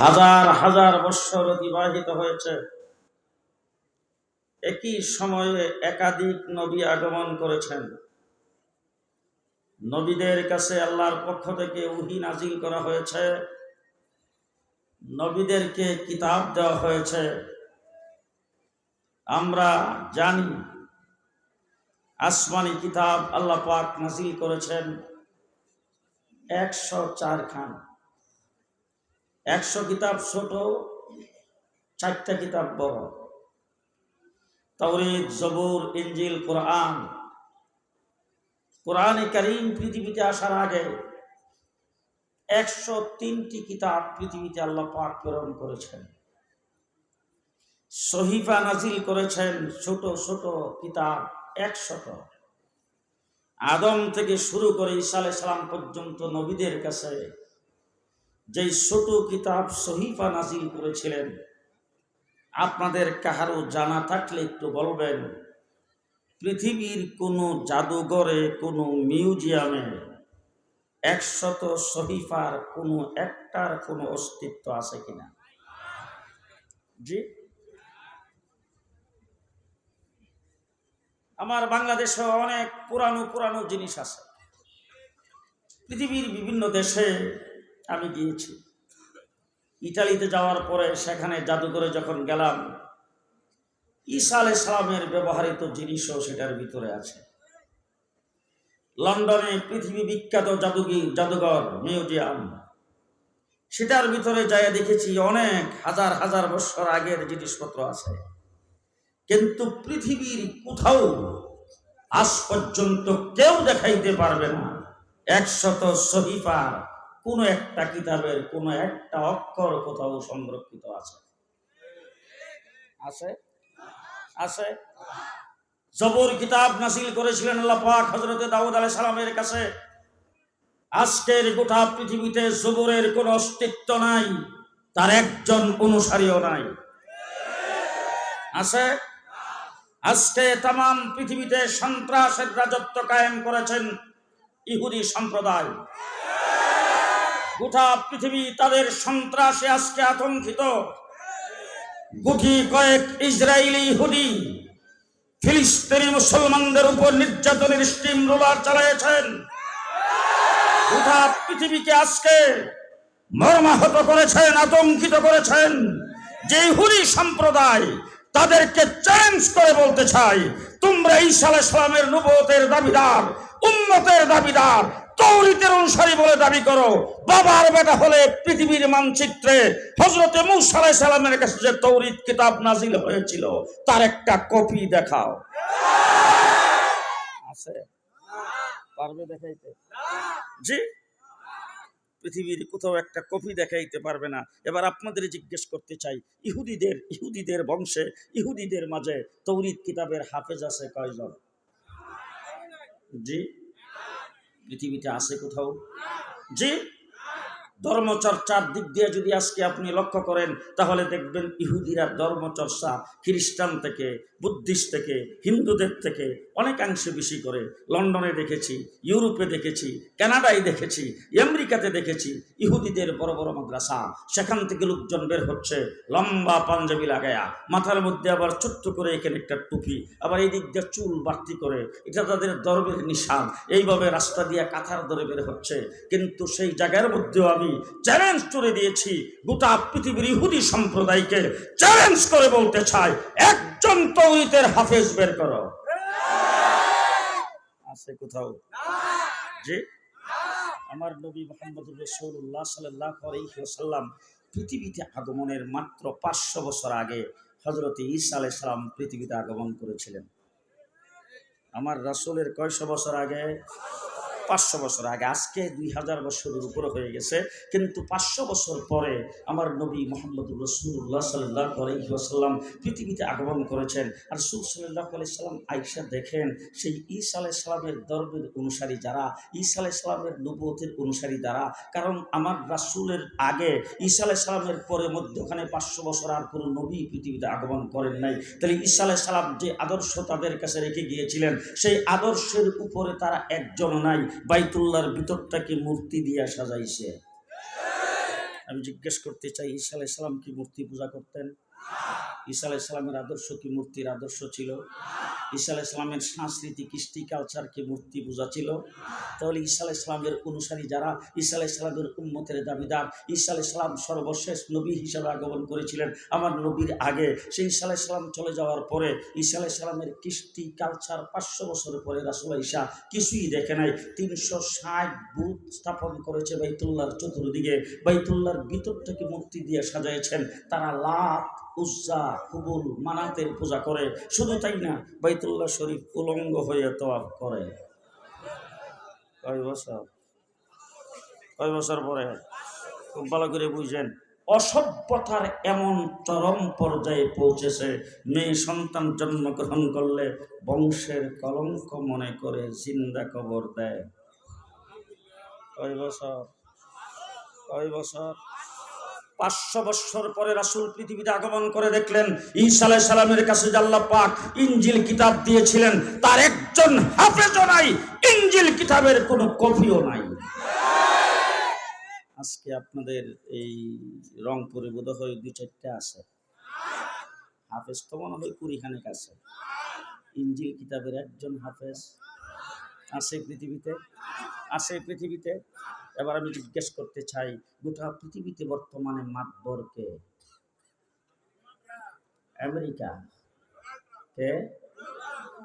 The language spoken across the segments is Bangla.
হাজার হাজার বৎসর অতিবাহিত হয়েছে। একই সময়ে একাধিক নবী আগমন করেছেন। নবীদের কাছে আল্লাহর পক্ষ থেকে উহি নাজিল করা হয়েছে। নবীদেরকে কিতাব দেওয়া হয়েছে। আমরা জানি, আসমানি কিতাব আল্লাহ পাক নাজিল করেছেন একশো চার খান। একশো কিতাব ছোট, চারটা কিতাব বড়। তাওরিদ, জবুর ইঞ্জিল কোরআন। কোরআনে করিম পৃথিবীতে আসার আগে একশো তিনটি কিতাব পৃথিবীতে আল্লাহ পাক প্রেরণ করেছেন। সহিফা নাজিল করেছেন ছোট ছোট কিতাব একশত। আদম থেকে শুরু করে আলাইহিস সালাম পর্যন্ত নবীদের কাছে যেই ছোট কিতাব সহিফা নাজিল করেছিলেন, আপনাদের কাহারও জানা থাকলে একটু বলবেন, পৃথিবীর কোনো জাদুঘরে, কোনো মিউজিয়ামে একশত সহিফার কোনো একটার কোনো অস্তিত্ব আছে কিনা? জি? আমার বাংলাদেশে অনেক পুরানো পুরানো জিনিস আছে। পৃথিবীর বিভিন্ন দেশে আমি গিয়েছি। ইটালিতে যাওয়ার পরে সেখানে জাদুঘরে যখন গেলাম, ঈসা আলাই সালামের ব্যবহৃত জিনিসও সেটার ভিতরে আছে। লন্ডনে পৃথিবী বিখ্যাত জাদুগি, জাদুঘর, মিউজিয়াম, সেটার ভিতরে যাই দেখেছি অনেক হাজার হাজার বছর আগের জিনিসপত্র আছে। কিন্তু পৃথিবীর কোথাও আজ পর্যন্ত কেউ দেখাইতে পারবে না। একশত সহিফার কোনো একটা কিতাবের কোনো একটা অক্ষর কোথাও সংরক্ষিত আছে। আছে? আছে। জবর কিতাব নাসিল করেছিলেন আল্লাহ পাক হজরতে দাউদ আলাইহিস সালামের কাছে। আজকের গোটা পৃথিবীতে জবরের কোনো অস্তিত্ব নাই তার একজন অনুসারীও নাই। আছে? আজকে তাম পৃথিবীতে সন্ত্রাসের রাজত্ব কায়েম করেছেন ইহুদি সম্প্রদায়। গোটা পৃথিবী তাদের সন্ত্রাসে আজকে আতঙ্কিত। গুটি কয়েক ইসরায়েলি ইহুদি ফিলিস্তিনি মুসলমানদের উপর নির্যাতনের স্টিম রোলার চালিয়েছেন। গোটা পৃথিবীকে আজকে মর্মাহত করেছেন, আতঙ্কিত করেছেন। যে ইহুদি সম্প্রদায় তাদেরকে চ্যালেঞ্জ করে বলতে চাই, তোমরা ঈসা আলাইহিস সালামের নবুয়তের দাবিদার, উম্মতের দাবিদার তৌরিতের অনুসারী বলে দাবি করো। বাবার বেটা হলে পৃথিবীর মানচিত্রে হজরতে মুসা আলাইহিস সালামের কাছে যে তৌরিত কিতাব নাজিল হয়েছিল, তার একটা কপি দেখাও। আছে? পারবে দেখাইতে? জি? পৃথিবীর কোথাও একটা কপি দেখাইতে পারবে না। এবার আপনাদের জিজ্ঞেস করতে চাই, ইহুদিদের ইহুদিদের বংশে, ইহুদিদের মাঝে তৌরিত কিতাবের হাফেজ আছে কয়জন? জি? পৃথিবীতে আছে কোথাও জি ধর্মচর্চার দিক দিয়ে যদি আজকে আপনি লক্ষ্য করেন, তাহলে দেখবেন ইহুদিরা ধর্মচর্চা খ্রিস্টান থেকে, বুদ্ধিস্ট থেকে, হিন্দুদের থেকে অনেকাংশে বেশি করে। লন্ডনে দেখেছি, ইউরোপে দেখেছি, কানাডায় দেখেছি, আমেরিকাতে দেখেছি ইহুদিদের বড় বড় মাদ্রাসা। সেখান থেকে লোকজন বের হচ্ছে, লম্বা পাঞ্জাবি লাগায়া। মাথার মধ্যে আবার ছোট্ট করে এখানে একটা টুপি, আবার এই দিক দিয়ে চুল বাড়তি করে। এটা তাদের দরবের নিশান। এইভাবে রাস্তা দিয়ে কাঁথার ধরে বের হচ্ছে। কিন্তু সেই জায়গার মধ্যেও আমি চ্যালেঞ্জ করে দিয়েছি। গোটা পৃথিবীর ইহুদি সম্প্রদায়কে চ্যালেঞ্জ করে বলতে চাই, একজন তৌরিতের হাফেজ বের করো। আছে কোথাও? যে আমার নবী মোহাম্মদ রসুল্লাহ সাল্লাহ আলহিহাল্লাম পৃথিবীতে আগমনের মাত্র পাঁচশো বছর আগে হজরত ঈসা আলাই সালাম পৃথিবীতে আগমন করেছিলেন। আমার রাসুলের কয়শো বছর আগে? পাঁচশো বছর আগে, আজকে দুই হাজার বছরের উপরে হয়ে গেছে। কিন্তু পাঁচশো বছর পরে আমার নবী মোহাম্মদ রসুল্লাহ সাল্লাহ আলহিহাসাল্লাম পৃথিবীতে আগমন করেছেন। আর রসুল সাল্লাহ আলাইসাল্লাম আইসা দেখেন, সেই ঈসা আলাই সালামের দরবের অনুসারী যারা, ঈসা আলাই সালামের নবতের অনুসারী যারা, কারণ আমার রাসুলের আগে ঈসা আলাই সালামের পরে মধ্যখানে পাঁচশো বছর আর কোনো নবী পৃথিবীতে আগমন করেন নাই। তাহলে ঈসা আলাই সালাম যে আদর্শ তাদের কাছে রেখে গিয়েছিলেন, সেই আদর্শের উপরে তারা একজন নাই। বাইতুল্লাহর ভিতরটাকে মূর্তি দিয়া সাজাইছে। আমি জিজ্ঞেস করতে চাই, ঈসা আলাহ ইসলাম কি মূর্তি পূজা করতেন? ঈসা আলাহ ইসলামের আদর্শ কি মূর্তির আদর্শ ছিল? ঈসা ইসলামের সাংস্কৃতিক, কৃষ্টি কালচার কি মূর্তি পূজা ছিল। তাহলে ঈসা ইসলামের অনুসারী যারা, ঈসা ইসলামের উন্মতের দাবিদার, ঈসা ইসলাম সর্বশেষ নবী হিসাবে আগমন করেছিলেন। আমার নবীর আগে, সেই ঈসা ইসলাম চলে যাওয়ার পরে, ঈসা ইসলামের কৃষ্টি কালচার পাঁচশো বছর পরে রাসুল ঈসা কিছুই দেখে নাই। তিনশো ষাট বুথ স্থাপন করেছে বাইতুল্লাহর চতুর্দিকে। বাইতুল্লাহর ভিতর থেকে মূর্তি দিয়ে সাজাইছেন। তারা লাত উজ্জা, কুবুল, মানাতের পূজা করে। শুধু তাই না বাইতুল্লাহ শরীফ উলঙ্গ হয়ে তোয়াব করে। কয় বছর? কয় বছর পরে? খুব ভালো করে বুঝছেন অসভ্যতার এমন চরম পর্যায়ে পৌঁছেছে, মেয়ে সন্তান জন্মগ্রহণ করলে বংশের কলঙ্ক মনে করে জিন্দা কবর দেয়। কয় বছর? কয় বছর? পাঁচশো বৎসর পরে রাসূল পৃথিবীতে আগমন করে দেখলেন আলাইহিস সালামের কাছে আল্লাহ পাক ইঞ্জিল কিতাব দিয়েছিলেন, তার একজন হাফেজও নাই ইঞ্জিল কিতাবের কোনো কপিও নাই। আজকে আপনাদের এই রংপুরে বোধ হয় দুই চারটে আছে। হাফেজ তো মনে হয় কুড়িখানেক আছে। ইঞ্জিল কিতাবের একজন হাফেজ আছে পৃথিবীতে আছে পৃথিবীতে। এবার আমি জিজ্ঞেস করতে চাই, গোটা পৃথিবীতে বর্তমানে মাতবরকে আমেরিকা। কে?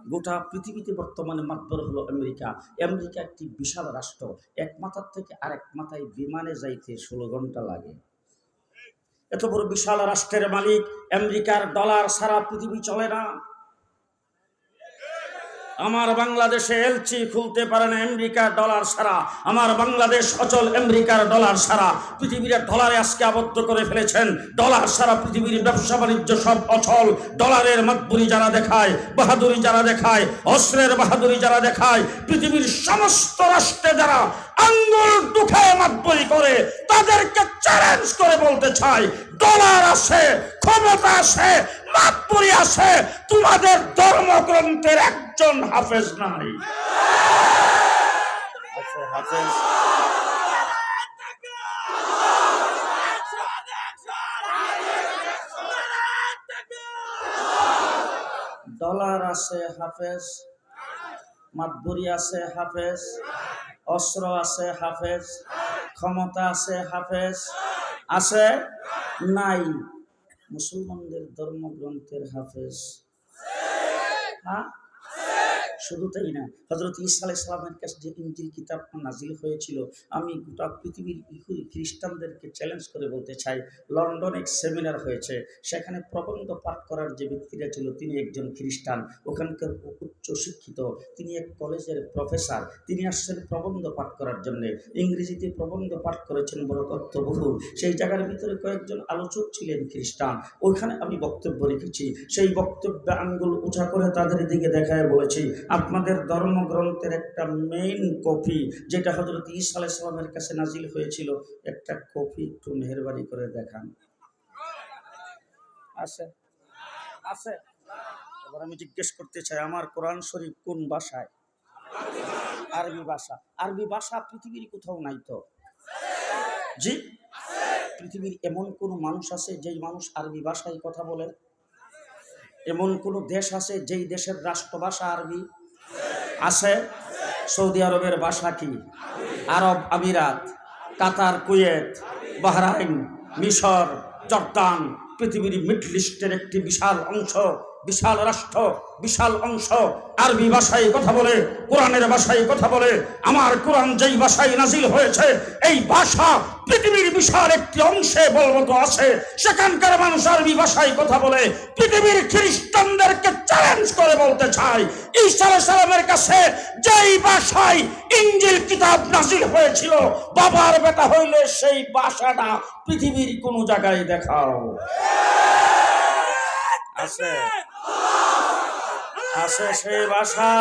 গোটা পৃথিবীতে বর্তমানে মাতবর হলো আমেরিকা। আমেরিকা একটি বিশাল রাষ্ট্র। এক মাথার থেকে আরেক মাথায় বিমানে যাইতে ষোলো ঘণ্টা লাগে। এত বড় বিশাল রাষ্ট্রের মালিক, আমেরিকার ডলার সারা পৃথিবী চলে না। আমার বাংলাদেশে এলচি খুলতে পারে না আমেরিকার ডলার সারা। আমার বাংলাদেশ অচল আমেরিকার ডলার সারা। পৃথিবীর ডলারে আজকে আবদ্ধ করে ফেলেছেন। ডলার সারা পৃথিবীর ব্যবসা বাণিজ্য সব অচল। ডলারের মাতবুরি যারা দেখায়, বাহাদুরি যারা দেখায়, অস্ত্রের বাহাদুরি যারা দেখায়, পৃথিবীর সমস্ত রাষ্ট্রে যারা আঙ্গুল দুখায় মাতবুরি করে, তাদেরকে চ্যালেঞ্জ করে বলতে চাই ডলার আছে ক্ষমতা আছে মাতবুরি আছে তোমাদের ধর্মগ্রন্থের একজন হাফেজ নাই। ডলার আছে হাফেজ মাতবুরি আছে হাফেজ অস্ত্র আছে হাফেজ। ক্ষমতা আছে হাফেজ। আছে? নাই। মুসলমানদের ধর্মগ্রন্থের হাফেজ। হ্যাঁ? শুধু তাই না হজরত ইসা আলাহ ইসলামের কাছে যে ইঞ্জিল কিতাব নাজিল হয়েছিল, আমি গোটা পৃথিবীর ইহুদি খ্রিস্টানদেরকে চ্যালেঞ্জ করে বলতে চাই, লন্ডনে এক সেমিনার হয়েছে, সেখানে প্রবন্ধ পাঠ করার যে ব্যক্তিরা ছিল, তিনি একজন খ্রিস্টান, ওখানকার উচ্চ শিক্ষিত, তিনি এক কলেজের প্রফেসর তিনি আসছেন প্রবন্ধ পাঠ করার জন্যে, ইংরেজিতে প্রবন্ধ পাঠ করেছেন বড় তত্ত্ববহুল সেই জায়গার ভিতরে কয়েকজন আলোচক ছিলেন খ্রিস্টান, ওইখানে আমি বক্তব্য রেখেছি, সেই বক্তব্যে আঙ্গুল উঁচা করে তাদের দিকে দেখায় বলেছি আপনাদের ধর্মগ্রন্থের একটা মেইন কপি, যেটা হজরত ঈসা আলাহ সালামের কাছে নাজিল হয়েছিল, একটা কপি একটু মেহরবানি করে দেখান। আছে? আছে? এবার আমি জিজ্ঞেস করতে চাই, আমার কোরআন শরীফ কোন ভাষায়? আরবি ভাষা। আরবি ভাষা পৃথিবীর কোথাও নাই তো? জি? পৃথিবীর এমন কোন মানুষ আছে যেই মানুষ আরবি ভাষায় কথা বলে? এমন কোন দেশ আছে যেই দেশের রাষ্ট্রভাষা আরবি? আছে? সৌদি আরবের ভাষা কি? আরব আমিরাত, কাতার, কুয়েত, বাহরাইন, মিশর, জর্দান, পৃথিবীর মিডল ইস্টের একটি বিশাল অংশ। বিশাল রাষ্ট্র, বিশাল অংশ। আরবি ভাষায় কথা বলে, কোরআনের ভাষায় কথা বলে। আমার কোরআন যেই ভাষায় নাজিল হয়েছে, এই ভাষা পৃথিবীর বিশাল একটি অংশে বলবত আছে। সেখানকার মানুষ আরবি ভাষায় কথা বলে। পৃথিবীর খ্রিস্টানদেরকে চ্যালেঞ্জ করে বলতে চাই আলাইহিস সালামের কাছে যেই ভাষায় ইঞ্জিল কিতাব নাজিল হয়েছিল, বাবার বেটা হইলে সেই ভাষাটা পৃথিবীর কোনো জায়গায় দেখাও। আছে। আছে সেই ভাষা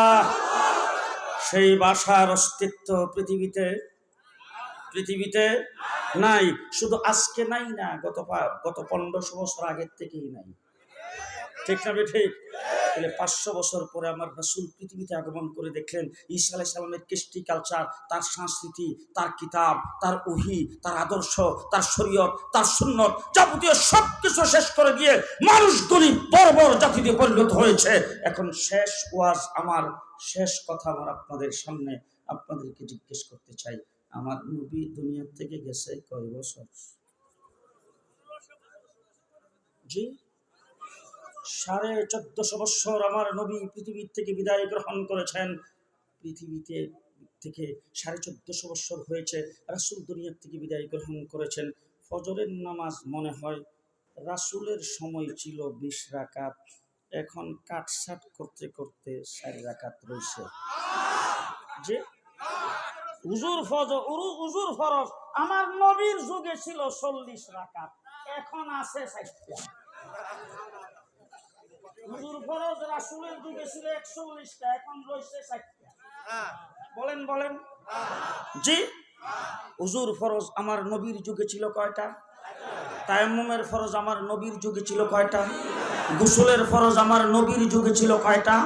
সেই বাসার অস্তিত্ব পৃথিবীতে পৃথিবীতে নাই, শুধু আজকে নাই না, গত গত পনেরোশো বছর আগের থেকেই নাই। ঠিক না ঠিক? তাহলে পাঁচশো বছর পরে আমার রাসূল পৃথিবীতে আগমন করে দেখলেন, ঈসা আলাই সালামের কৃষ্টি কালচার তার সংস্কৃতি, তার কিতাব, তার উহি তার আদর্শ, তার শরীয়ত, তার সুন্নত যাবতীয় সব কিছু শেষ করে দিয়ে মানুষগুলি বর্বর জাতিতে পরিণত হয়েছে। এখন শেষ ওয়াজ আমার, শেষ কথা আমার আপনাদের সামনে, আপনাদেরকে জিজ্ঞেস করতে চাই, আমার নবী দুনিয়া থেকে গেছে কয় বছর? জি? সাড়ে চোদ্দশো বৎসর আমার নবী পৃথিবীর থেকে বিদায় গ্রহণ করেছেন। পৃথিবীতে থেকে সাড়ে চোদ্দশো বৎসর হয়েছে, রাসুল দুনিয়ার থেকে বিদায় গ্রহণ করেছেন। ফজরের নামাজ মনে হয় রাসুলের সময় ছিল বিশ রাকাত, এখন কাটসাট করতে করতে ষাট রাকাত রয়েছে যে উজুর ফজ উজুর ফরজ, আমার নবীর যুগে ছিল চল্লিশ রাকাত, এখন আছে ষাটটা হুজুর ফরজ রাসূলের যুগে ছিল 41টা এখন রয়েছে 60টা বলেন বলেন। জি? হুজুর ফরজ আমার নবীর যুগে ছিল কয়টা? তায়াম্মুমের ফরজ আমার নবীর যুগে ছিল কয়টা? গোসলের ফরজ আমার নবীর যুগে ছিল কয়টা?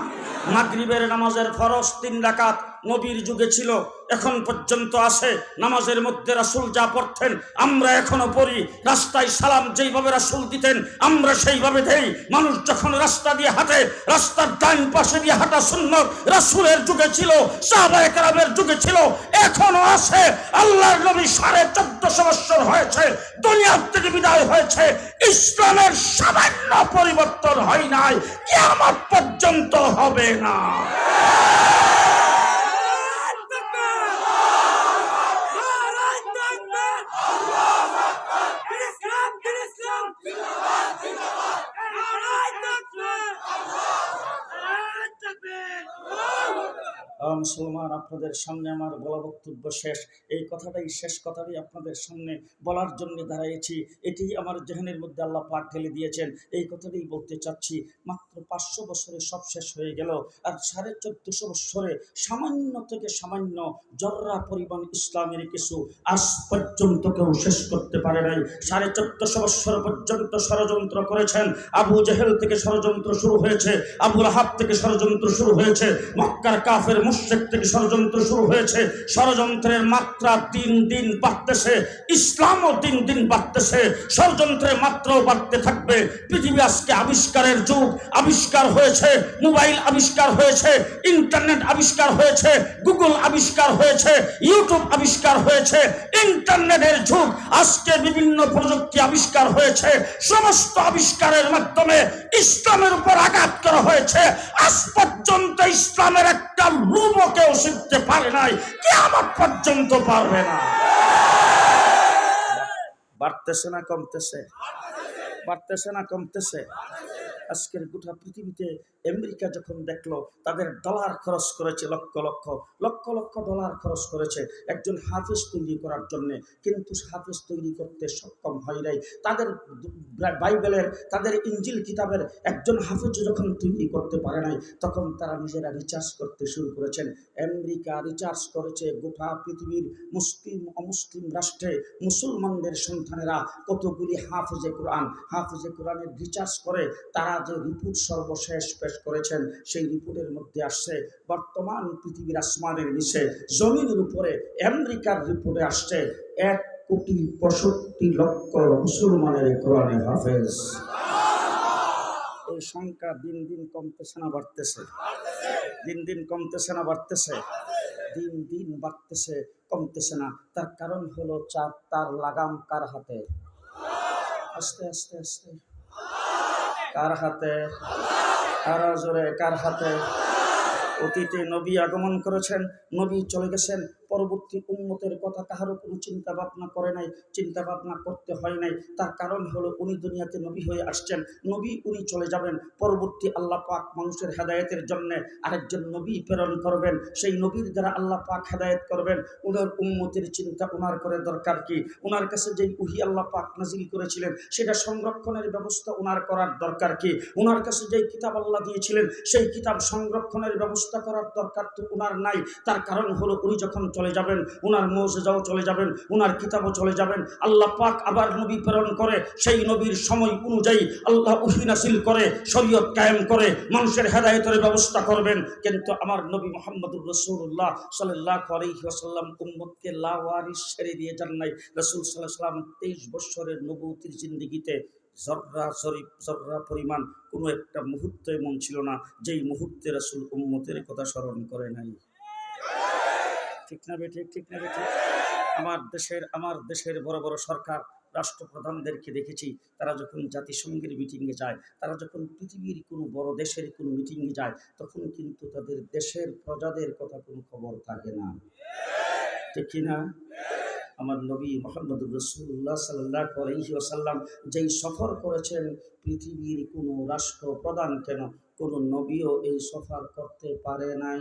মাগরিবের নামাজের ফরজ তিন রাকাত নবীর যুগে ছিল। এখন পর্যন্ত আছে নামাজের মধ্যে রাসূল যা পড়তেন, আমরা এখনও পড়ি, রাস্তায় সালাম যেইভাবে রাসুল দিতেন, আমরা সেইভাবে দেই। মানুষ যখন রাস্তা দিয়ে হাঁটে, রাস্তার ডান পাশে দিয়ে হাঁটা সুন্নত রাসূলের যুগে ছিল সাহাবায়ে যুগে ছিল, এখনও আছে আল্লাহর নবী সাড়ে চোদ্দশো বছর হয়েছে, দুনিয়ার থেকে বিদায় হয়েছে, ইসলামের সামান্য পরিবর্তন হয় নাই, কিয়ামত পর্যন্ত হবে না। মুসলমান, আপনাদের সামনে আমার বলা বক্তব্য শেষ। এই কথাটাই শেষ কথাটাই আপনাদের সামনে বলার জন্য দাঁড়াইছি এটি আমার জেহানের মধ্যে আল্লাহ পাক ঢেলে দিয়েছেন। এই কথাটাই বলতে চাচ্ছি, মাত্র পাঁচশো বছরে সব শেষ হয়ে গেল আর সাড়ে চোদ্দশো বছরে সামান্য থেকে সামান্য জর্রা পরিমাণ ইসলামের কিছু আজ পর্যন্ত কেউ শেষ করতে পারে নাই। সাড়ে চোদ্দশো বছর পর্যন্ত ষড়যন্ত্র করেছেন। আবু জেহেল থেকে ষড়যন্ত্র শুরু হয়েছে, আবুল হাব থেকে ষড়যন্ত্র শুরু হয়েছে, মক্কার কাফের মুশ্রিক থেকে ষড়যন্ত্র শুরু হয়েছে। ষড়যন্ত্রের মাত্রা দিন দিন বাড়তেছে, ইসলামও দিন দিন বাড়তেছে। ষড়যন্ত্রের মাত্রাও বাড়তে থাকবে। পৃথিবী আজকে আবিষ্কারের যুগ, আবিষ্কার হয়েছে, মোবাইল আবিষ্কার হয়েছে, ইন্টারনেট আবিষ্কার হয়েছে, গুগল আবিষ্কার হয়েছে, ইউটিউব আবিষ্কার হয়েছে ইন্টারনেটের যুগ। আজকে বিভিন্ন প্রযুক্তি আবিষ্কার হয়েছে। সমস্ত আবিষ্কারের মাধ্যমে ইসলামের উপর আঘাত করা হয়েছে। আজ পর্যন্ত ইসলামের একটা রূপও কেউ শিখতে পারে নাই। কে আমার পর্যন্ত পারবে না। বাড়তেছে না, কমতেছে। বাড়তেছে না, কমতেছে। আজকের গোটা পৃথিবীতে আমেরিকা যখন দেখল, তাদের ডলার খরচ করেছে লক্ষ লক্ষ লক্ষ লক্ষ ডলার খরচ করেছে একজন হাফেজ তৈরি করার জন্যে। কিন্তু হাফেজ তৈরি করতে সক্ষম হয় নাই। তাদের বাইবেলের, তাদের ইঞ্জিল কিতাবের একজন হাফেজ যখন তৈরি করতে পারে নাই, তখন তারা নিজেরা রিচার্জ করতে শুরু করেছেন। আমেরিকা রিচার্জ করেছে গোটা পৃথিবীর মুসলিম, অমুসলিম রাষ্ট্রে। মুসলমানদের সন্তানেরা কতগুলি হাফেজে কোরআন, হাফেজে কোরআনের রিচার্জ করে, তারা যে রিপোর্ট সর্বশেষ পেশ করেছেন, সেই রিপোর্টের মধ্যে আসছে, বর্তমান পৃথিবীর আসমানের নিচে, জমিনের উপরে আমেরিকার রিপোর্টে আসছে, এক কোটি পঁয়ষট্টি লক্ষ মুসলমানের কোরআনে হাফেজ। এই সংখ্যা দিন দিন কমতেছে না, বাড়তেছে। দিন দিন কমতেছে না, বাড়তেছে। দিন দিন বাড়তেছে, কমতেছে না। তার কারণ হলো চার তার লাগাম কার হাতে? আস্তে আস্তে আস্তে। কার হাতে? কারা জোরে কার হাতে? অতীতে নবী আগমন করেছেন নবী চলে গেছেন। পরবর্তী উন্মতের কথা কাহারও কোনো চিন্তা ভাবনা করে নাই চিন্তা ভাবনা করতে হয় নাই। তার কারণ হলো উনি দুনিয়াতে নবী হয়ে আসছেন। নবী উনি চলে যাবেন। পরবর্তী আল্লাহ পাক মানুষের হেদায়েতের জন্য আরেকজন নবী প্রেরণ করবেন। সেই নবীর দ্বারা আল্লাহ পাক হেদায়ত করবেন। উনার উন্মতির চিন্তা উনার করে দরকার কি? উনার কাছে যেই উহি আল্লাহ পাক নাজিল করেছিলেন, সেটা সংরক্ষণের ব্যবস্থা উনার করার দরকার কি? উনার কাছে যেই কিতাব আল্লাহ দিয়েছিলেন, সেই কিতাব সংরক্ষণের ব্যবস্থা করার দরকার তো উনার নাই। তার কারণ হলো উনি যখন চলে যাবেন, উনার মৌজাও চলে যাবেন, উনার কিতাবও চলে যাবেন। আল্লাহ পাক আবার নবী প্রেরণ করে, সেই নবীর সময় অনুযায়ী আল্লাহ উহিনাসিল করে, শরীয়ত কায়েম করে, মানুষের হেদায়তের ব্যবস্থা করবেন। কিন্তু আমার নবী মোহাম্মদুর রসুল্লাহ সাল্লাহ আলহিহাসাল্লাম উম্মদকে লাওয়ারিস ছেড়ে দিয়ে যান নাই। রসুল সাল্লাহ সাল্লাম তেইশ বৎসরের নবতির জিন্দিগিতে জর্রা জরিপ জর্রা পরিমাণ কোনো একটা মুহূর্ত এমন ছিল না, যেই মুহূর্তে রসুল উম্মতের কথা স্মরণ করে নাই। ঠিক না বেঠিক ঠিক না বেঠিক আমার দেশের আমার দেশের বড় বড় সরকার, রাষ্ট্রপ্রধানদেরকে দেখেছি, তারা যখন জাতিসংঘের মিটিংয়ে যায়, তারা যখন পৃথিবীর কোনো বড় দেশের কোনো মিটিংয়ে যায়, তখন কিন্তু তাদের দেশের প্রজাদের কথা কোনো খবর থাকে না। ঠিক না? আমার নবী মোহাম্মদ রসুল্লাহ সাল্লাহ আলহি যেই সফর করেছেন, পৃথিবীর কোনো রাষ্ট্রপ্রধান কেন কোনো নবীও এই সফর করতে পারে নাই?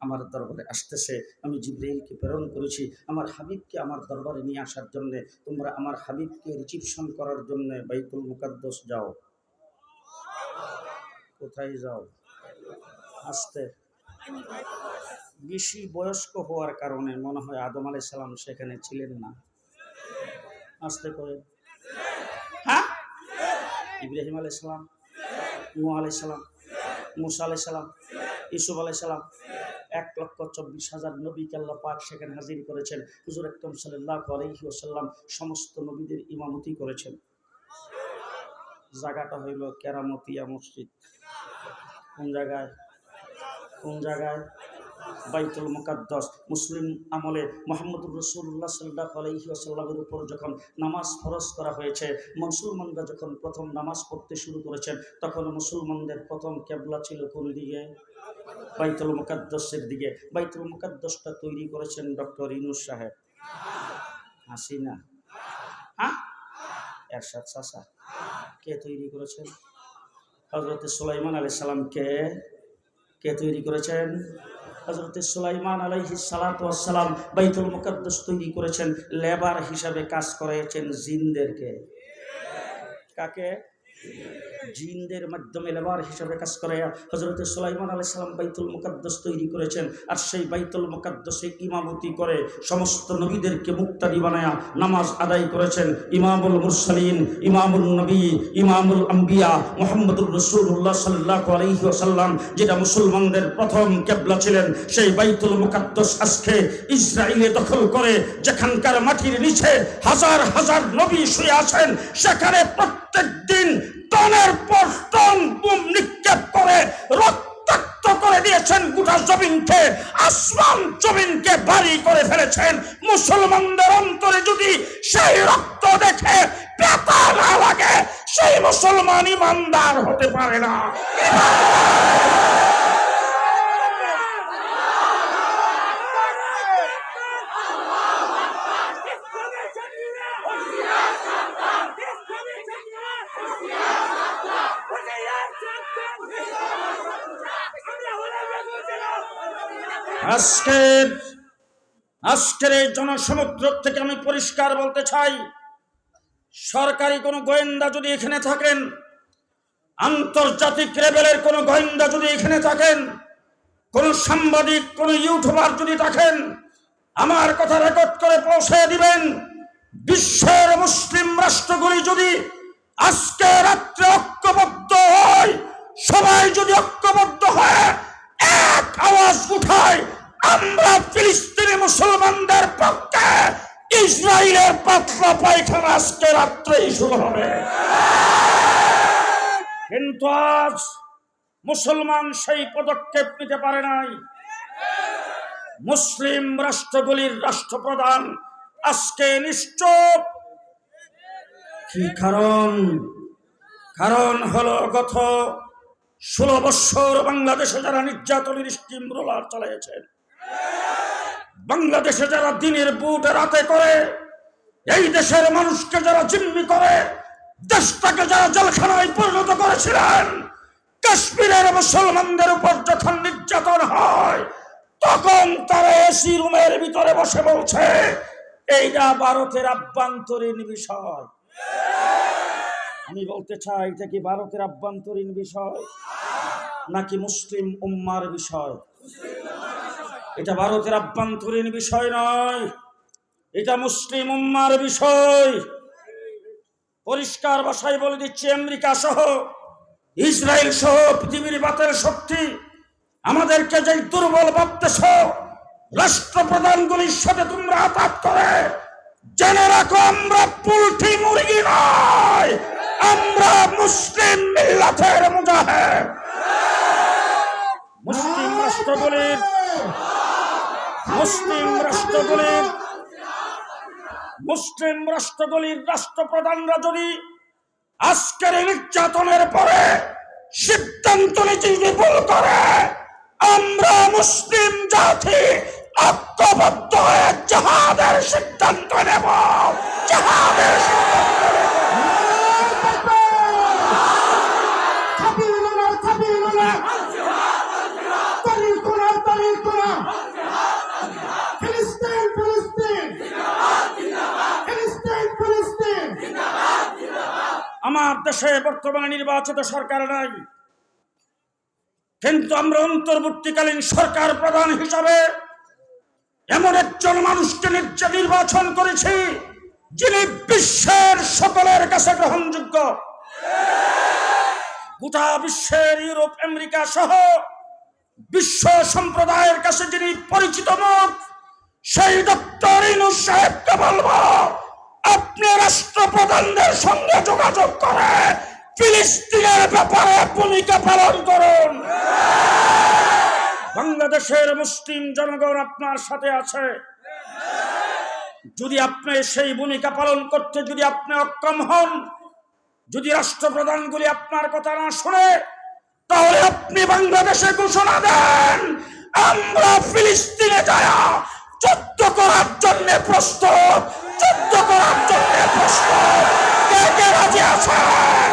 আমার দরবারে আসতেছে। আমি জিব্রাইলকে প্রেরণ করেছি। আমার হাবিবকে আমার দরবারে নিয়ে আসার জন্যে, তোমরা আমার হাবিবকে রিসিপশন করার জন্যে বাইতুল মুকাদ্দস যাও। কোথায় যাও? আসতে। বেশি বয়স্ক হওয়ার কারণে মনে হয় আদম আলাই সালাম সেখানে ছিলেন না। আসতে করে হ্যাঁ? ইব্রাহিম আলাই সালাম, নূহ আলাই সালাম, মুসা আলাই সালাম ইসুফ আলাই সালাম এক লক্ষ চব্বিশ হাজার নবীকে আল্লাহ পাক সেখানে হাজির করেছেন। হুজুর একদম সাল্লাহ আলহি ওসাল্লাম সমস্ত নবীদের ইমামতি করেছেন। জায়গাটা হইল কেরামতিয়া মসজিদ। কোন জায়গায়? কোন জায়গায়? বাইতুল মুকাদ্দাস। মুসলিম আমলে মোহাম্মদুর রসুল্লাহ সাল্লাহ আলহি আসাল্লামের উপর যখন নামাজ ফরজ করা হয়েছে, মুসলমানরা যখন প্রথম নামাজ পড়তে শুরু করেছেন, তখন মুসলমানদের প্রথম কেবলা ছিল কোন দিকে? বাইতুল মুকাদ্দাসের দিকে। বাইতুল মুকাদ্দাসটা তৈরি করেছেন ডক্টর ইনুস সাহেব। হাসিনা। হ্যাঁ? এরশাদ চাষা কে তৈরি করেছেন? হজরত সুলাইমান আলি সালামকে কে? তৈরি করেছেন? হজরত সুলাইমান আলাইহি সালাম বাইতুল মুকাদ্দাস তৈরি করেছেন। লেবার হিসাবে কাজ করেছেন জিনদেরকে। কাকে? জিনদের মাধ্যমে লেবার হিসাবে কাজ করে। হজরত সুলাইমান আলাই সালাম বাইতুল মুকাদ্দাস তৈরি করেছেন আর সেই বাইতুল মুকাদ্দাসে ইমামতি করে সমস্ত নবীদেরকে মুক্তাদি বানায়া নামাজ আদায় করেছেন। ইমামুল মুরসালিন ইমামুল নবী, ইমামুল আম্বিয়া মোহাম্মদুর রসুল্লাহ সাল্লাহ আলহি সাল্লাম যেটা মুসলমানদের প্রথম কেবলা ছিলেন। সেই বাইতুল মুকাদ্দাস আজকে ইসরায়েলে দখল করে যেখানকার মাটির নিচে হাজার হাজার নবী শুয়ে আছেন, সেখানে প্রত্যেক দিন টনের পর টন বুম নিক্ষেপ করে, রক্তাক্ত করে দিয়েছেন গোটা জমিনকে, আসমান জমিনকে ভারী করে ফেলেছেন। মুসলমানদের অন্তরে যদি সেই রক্ত দেখে পেতা না লাগে, সেই মুসলমান ইমানদার হতে পারে না। আজকের আজকের এই জনসমুদ্র থেকে আমি পরিষ্কার বলতে চাই, সরকারি কোনো গোয়েন্দা যদি এখানে থাকেন, আন্তর্জাতিক লেভেলের কোনো গোয়েন্দা যদি এখানে থাকেন, কোন সাংবাদিক, কোন ইউটিউবার যদি থাকেন, আমার কথা রেকর্ড করে পৌঁছে দিবেন, বিশ্বের মুসলিম রাষ্ট্রগুলি যদি আজকে রাত্রে ঐক্যবদ্ধ হয়, সবাই যদি ঐক্যবদ্ধ হয়, এক আওয়াজ উঠায় আমরা ফিলিস্তিনি মুসলমানদের পক্ষে ইসরায়েলের পাতলা পায়খানা আজকে রাত্রেই শুরু হবে। কিন্তু আজ মুসলমান সেই পদক্ষেপ নিতে পারে নাই। মুসলিম রাষ্ট্রগুলির রাষ্ট্রপ্রধান আজকে নিশ্চুপ। কি কারণ? কারণ হলো গত ষোলো বৎসর বাংলাদেশে যারা নির্যাতনের স্টিম রোলার চালিয়েছেন বাংলাদেশে যারা দিনের বুট রাতে করে, এই দেশের মানুষকে যারা জিম্মি করে, দেশটাকে যারা জলখানায় পরিণত করেছিলেন, কাশ্মীরের মুসলমানদের উপর যখন নির্যাতন হয়, তখন তারা এসি রুমের ভিতরে বসে বলছে, এইটা ভারতের আভ্যন্তরীণ বিষয়। আমি বলতে চাই, এটা কি ভারতের আভ্যন্তরীণ বিষয় নাকি মুসলিম উম্মার বিষয়? এটা ভারতের আভ্যন্তরীণ বিষয় নয়। এটা মুসলিম উম্মার বিষয়। পরিষ্কার ভাষায় বলে দিচ্ছি, আমেরিকা সহ, ইসরায়েল সহ, পৃথিবীর বাতের শক্তি, আমাদেরকে যে দুর্বল ভাবতেছ রাষ্ট্রপ্রধানগুলির সাথে তোমরা আঘাত করে, জেনে রাখো, আমরা পুলঠি মুরগি নয়, আমরা মুসলিম মিল্লাতের মুজাহেদ। মুসলিম রাষ্ট্রগুলির মুসলিম রাষ্ট্রগুলির মুসলিম রাষ্ট্রগুলির রাষ্ট্রপ্রধানরা যদি আজকের নির্যাতনের পরে সিদ্ধান্ত নিতে যদি ভুল করে, আমরা মুসলিম জাতি ঐক্যবদ্ধ হয়ে জাহাদের সিদ্ধান্ত নেব। জাহাদের সিদ্ধান্ত নেব। সাবিলুনা সাবিলুনা তরিকুনা তরিকুনা ফিলিস্তিন ফিলিস্তিন ফিলিস্তিন ফিলিস্তিন আমার দেশে বর্তমানে নির্বাচিত সরকার নাই। কিন্তু আমরা অন্তর্বর্তীকালীন সরকার প্রধান হিসাবে এমন একজন মানুষকে নির্য- নির্বাচন করেছি, যিনি বিশ্বের সকলের কাছে গ্রহণযোগ্য। গোটা বিশ্বের, ইউরোপ, আমেরিকা সহ বিশ্ব সম্প্রদায়ের কাছে যিনি পরিচিত মুখ সেই ডক্টর ইনুস সাহেবকে বলব আপনি রাষ্ট্রপ্রধানদের সঙ্গে যোগাযোগ করে ফিলিস্তিনের ব্যাপারে ভূমিকা পালন করুন। বাংলাদেশের মুসলিম জনগণ আপনার সাথে আছে। যদি আপনি সেই ভূমিকা পালন করতে যদি আপনি অক্ষম হন, যদি রাষ্ট্রপ্রধানগুলি আপনার কথা না শুনে, তাহলে আপনি বাংলাদেশে ঘোষণা দেন, আমরা ফিলিস্তিনে যায়া যুদ্ধ করার জন্য প্রস্তুত। যুদ্ধ করার জন্য প্রস্তুত কে কে রাজি আছেন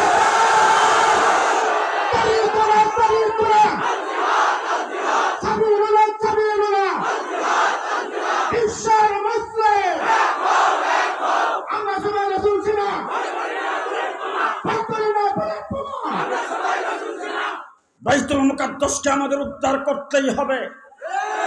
বাইতুল মুকাদ্দাসকে আমাদের উদ্ধার করতেই হবে।